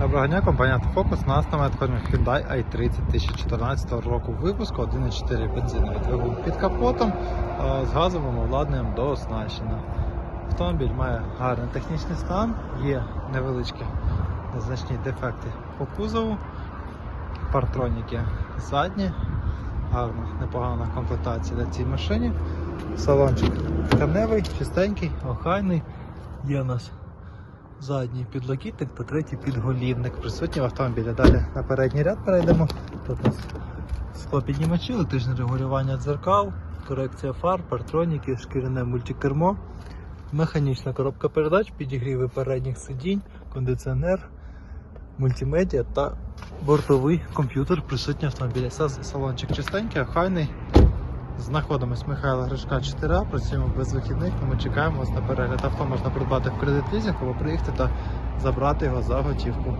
Доброго дня, компанія. Нас на надходимо Hyundai i30 2014 року випуску 1.4 бензиновий двигун під капотом з газовим обладнанням до оснащення. Автомобіль має гарний технічний стан, є невеличкі незначні дефекти по кузову, партроніки задні, гарна, непогана комплектація на цій машині. Салончик тканевий, чистенький, охайний. Є у нас задній підлокітник та третій підголівник присутній в автомобілі. Далі на передній ряд перейдемо. Тут у нас склопіднімачі, електричне регулювання дзеркал, корекція фар, партроніки, шкіряне мультикермо, механічна коробка передач, підігріви передніх сидінь, кондиціонер, мультимедіа та бортовий комп'ютер присутній автомобілі. Салончик чистенький, охайний. Знаходимось Михайла Гришка 4А, працюємо без вихідних, тому чекаємо вас на перегляд. Авто можна придбати в кредит лізинг або приїхати та забрати його за готівку.